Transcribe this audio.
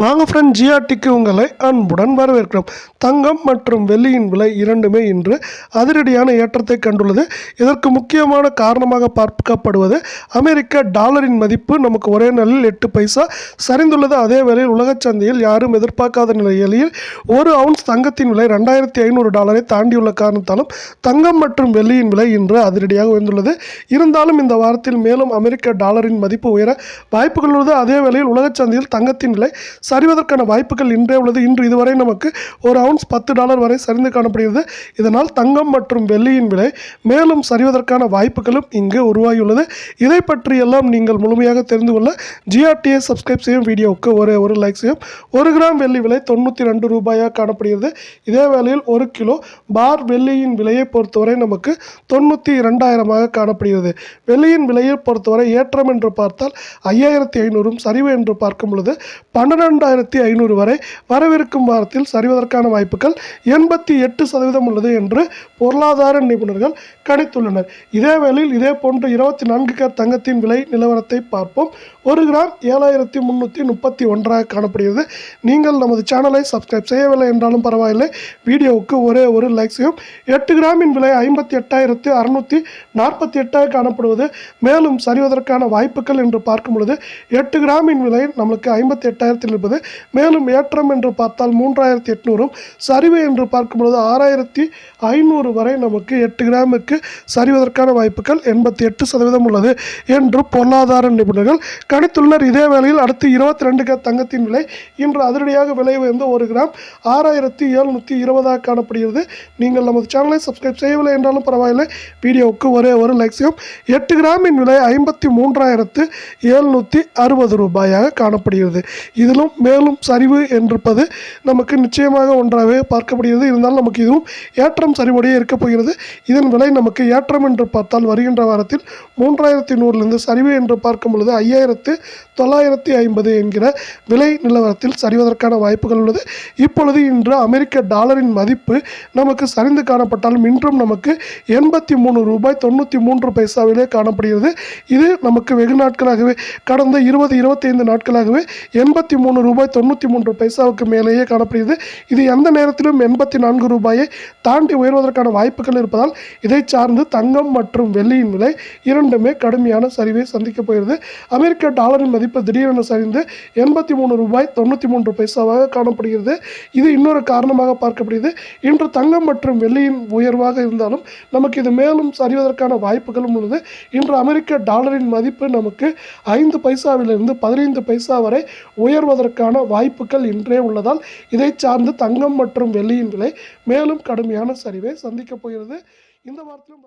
வாங்க ஃப்ரெண்ட் ஜிஆர்டிக்கு உங்களை அன்புடன் வரவேற்கிறோம். தங்கம் மற்றும் வெள்ளியின் விலை இரண்டுமே இன்று அதிரடியான ஏற்றத்தை கண்டுள்ளது. இதற்கு முக்கியமான காரணமாக பார்க்கப்படுவது அமெரிக்க டாலரின் மதிப்பு. நமக்கு ஒரே நாளில் எட்டு பைசா சரிந்துள்ளது. அதே வேளையில் உலகச் சந்தையில் யாரும் எதிர்பார்க்காத நிலையில் ஒரு அவுன்ஸ் தங்கத்தின் விலை ரெண்டாயிரத்தி ஐநூறு டாலரை தாண்டியுள்ள காரணத்தாலும் தங்கம் மற்றும் வெள்ளியின் விலை இன்று அதிரடியாக உயர்ந்துள்ளது. இருந்தாலும் இந்த வாரத்தில் மேலும் அமெரிக்க டாலரின் மதிப்பு உயர வாய்ப்புகள் உள்ளது. அதே வேளையில் உலகச் சந்தையில் தங்கத்தின் விலை சரிவதற்கான வாய்ப்புகள் இன்றே உள்ளது. இன்று இதுவரை நமக்கு ஒரு அவுன்ஸ் பத்து டாலர் வரை சரிந்து காணப்படுகிறது. இதனால் தங்கம் மற்றும் வெள்ளியின் விலை மேலும் சரிவதற்கான வாய்ப்புகளும் இங்கு உருவாகியுள்ளது. இதை பற்றியெல்லாம் நீங்கள் முழுமையாக தெரிந்து கொள்ள ஜிஆர்டிஏ சப்ஸ்கிரைப் செய்யும் வீடியோவுக்கு ஒரு ஒரு லைக் செய்யும். ஒரு கிராம் வெள்ளி விலை தொண்ணூற்றி ரெண்டு ரூபாயாக காணப்படுகிறது. இதே வேளையில் ஒரு கிலோ பார் வெள்ளியின் விலையை பொறுத்தவரை நமக்கு தொண்ணூற்றி இரண்டாயிரமாக காணப்படுகிறது. வெள்ளியின் விலையை பொறுத்தவரை ஏற்றம் என்று பார்த்தால் ஐயாயிரத்தி ஐநூறும் சரிவு என்று பார்க்கும் பொழுது பன்னிரெண்டு பன்னிரெண்டாயிரத்தி ஐநூறு வரை வரவிருக்கும் வாரத்தில் சரிவதற்கான வாய்ப்புகள் எண்பத்தி எட்டு சதவீதம் உள்ளது என்று பொருளாதார நிபுணர்கள் கணித்துள்ளனர். இதேவேளையில் இதே போன்று இருபத்தி நான்கு கேர் தங்கத்தின் விலை நிலவரத்தை பார்ப்போம். ஒரு கிராம் ஏழாயிரத்தி முந்நூற்றி முப்பத்தி ஒன்றாக காணப்படுகிறது. நீங்கள் நமது சேனலை சப்ஸ்கிரைப் செய்யவில்லை என்றாலும் பரவாயில்லை. வீடியோவுக்கு ஒரே ஒரு லைக் செய்யும். எட்டு கிராமின் விலை ஐம்பத்தி எட்டாயிரத்து அறுநூற்றி நாற்பத்தி எட்டாக காணப்படுவது. மேலும் சரிவதற்கான வாய்ப்புகள் என்று பார்க்கும் பொழுது எட்டு கிராமின் விலை நம்மளுக்கு ஐம்பத்தி எட்டாயிரத்தில் இருப்பது மேலும் ஏற்றம் என்று பார்த்தால் மூன்றாயிரத்தி எட்நூறும் சரிவு என்று பார்க்கும்பொழுது ஆறாயிரத்தி ஐநூறு வரை நமக்கு எட்டு கிராமுக்கு சரிவதற்கான வாய்ப்புகள் எண்பத்தி எட்டு சதவீதம் உள்ளது என்று பொருளாதார நிபுணர்கள் கணித்துள்ளனர். இதே வேளையில் அடுத்து இருபத்தி ரெண்டு கிராம் தங்கத்தின் விலை இன்று அதிரடியாக விலை உயர்ந்து ஒரு கிராம் ஆறாயிரத்தி எழுநூற்றி இருபதாக காணப்படுகிறது. நீங்கள் நமது சேனலை சப்ஸ்கிரைப் செய்யவில்லை என்றாலும் பரவாயில்லை. வீடியோவுக்கு ஒரே ஒரு லைக் செய்யும் எட்டு கிராமின் விலை ஐம்பத்தி மூன்றாயிரத்து எழுநூற்றி அறுபது ரூபாயாக காணப்படுகிறது. இதிலும் மேலும் சரிவு என்றிருப்பது நமக்கு நிச்சயமாக ஒன்றாகவே பார்க்கப்படுகிறது. இருந்தாலும் நமக்கு இதுவும் ஏற்றம் சரிவுடைய இருக்கப் போகிறது. இதன் விலை நமக்கு ஏற்றம் என்று பார்த்தால் வருகின்ற வாரத்தில் மூன்றாயிரத்தி நூறிலிருந்து சரிவு என்று பார்க்கும் பொழுது ஐயாயிரத்து தொள்ளாயிரத்தி ஐம்பது என்கிற விலை நிலவரத்தில் சரிவதற்கான வாய்ப்புகள் உள்ளது. இப்பொழுது இன்று அமெரிக்க டாலரின் மதிப்பு நமக்கு சரிந்து காணப்பட்டாலும் இன்றும் நமக்கு எண்பத்தி மூணு ரூபாய் தொண்ணூற்றி மூன்று பைசாவிலே காணப்படுகிறது. இது நமக்கு வெகு நாட்களாகவே கடந்த இருபது இருபத்தைந்து நாட்களாகவே எண்பத்தி மூணு ரூபாய் தொண்ணூற்றி மூன்று பைசாவுக்கு மேலேயே காணப்படுகிறது. இது எந்த நேரத்திலும் எண்பத்தி நான்கு ரூபாயை தாண்டி உயர்வதற்கான வாய்ப்புகள் இருப்பதால் இதை சார்ந்து தங்கம் மற்றும் வெள்ளியின் விலை இரண்டுமே கடுமையான சரிவை சந்திக்கப் போகிறது. அமெரிக்க டாலரின் மதிப்பு திடீரென சரிந்து எண்பத்தி மூணு ரூபாய் தொண்ணூற்றி மூன்று பைசாவாக காணப்படுகிறது. இது இன்னொரு காரணமாக பார்க்கப்படுகிறது. இன்று தங்கம் மற்றும் வெள்ளியின் உயர்வாக இருந்தாலும் நமக்கு இது மேலும் சரிவதற்கான வாய்ப்புகளும் உள்ளது. இன்று அமெரிக்க டாலரின் மதிப்பு நமக்கு ஐந்து பைசாவிலிருந்து பதினைந்து பைசா வரை உயர்வதற்கு உயர்வதற்கான வாய்ப்புகள் இன்றே உள்ளதால் இதை சார்ந்து தங்கம் மற்றும் வெள்ளியின் விலை மேலும் கடுமையான சரிவை சந்திக்கப் போகிறது. இந்த வாரத்திலும்